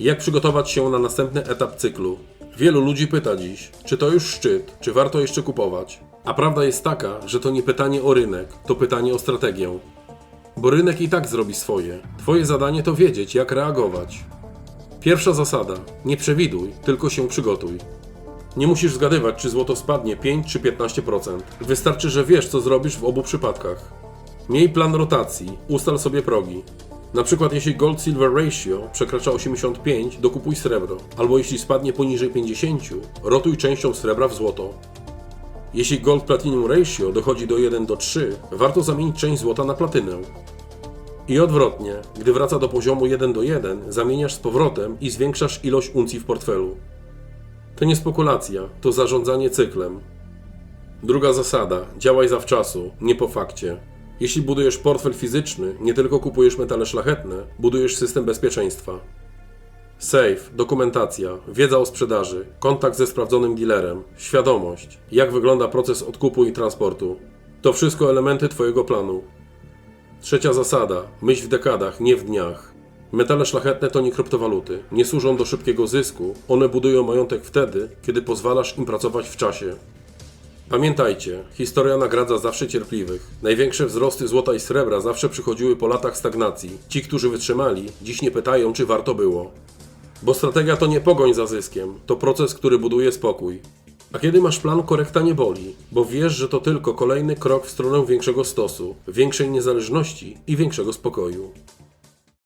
Jak przygotować się na następny etap cyklu? Wielu ludzi pyta dziś, czy to już szczyt, czy warto jeszcze kupować? A prawda jest taka, że to nie pytanie o rynek, to pytanie o strategię. Bo rynek i tak zrobi swoje. Twoje zadanie to wiedzieć, jak reagować. Pierwsza zasada: nie przewiduj, tylko się przygotuj. Nie musisz zgadywać, czy złoto spadnie 5 czy 15%. Wystarczy, że wiesz, co zrobisz w obu przypadkach. Miej plan rotacji, ustal sobie progi. Na przykład jeśli gold-silver ratio przekracza 85, dokupuj srebro, albo jeśli spadnie poniżej 50, rotuj częścią srebra w złoto. Jeśli gold-platinum ratio dochodzi do 1 do 3, warto zamienić część złota na platynę. I odwrotnie, gdy wraca do poziomu 1 do 1, zamieniasz z powrotem i zwiększasz ilość uncji w portfelu. To nie spekulacja, to zarządzanie cyklem. Druga zasada: działaj zawczasu, nie po fakcie. Jeśli budujesz portfel fizyczny, nie tylko kupujesz metale szlachetne, budujesz system bezpieczeństwa. Safe, dokumentacja, wiedza o sprzedaży, kontakt ze sprawdzonym dealerem, świadomość, jak wygląda proces odkupu i transportu. To wszystko elementy Twojego planu. Trzecia zasada: myśl w dekadach, nie w dniach. Metale szlachetne to nie kryptowaluty, nie służą do szybkiego zysku, one budują majątek wtedy, kiedy pozwalasz im pracować w czasie. Pamiętajcie, historia nagradza zawsze cierpliwych. Największe wzrosty złota i srebra zawsze przychodziły po latach stagnacji. Ci, którzy wytrzymali, dziś nie pytają, czy warto było. Bo strategia to nie pogoń za zyskiem, to proces, który buduje spokój. A kiedy masz plan, korekta nie boli, bo wiesz, że to tylko kolejny krok w stronę większego stosu, większej niezależności i większego spokoju.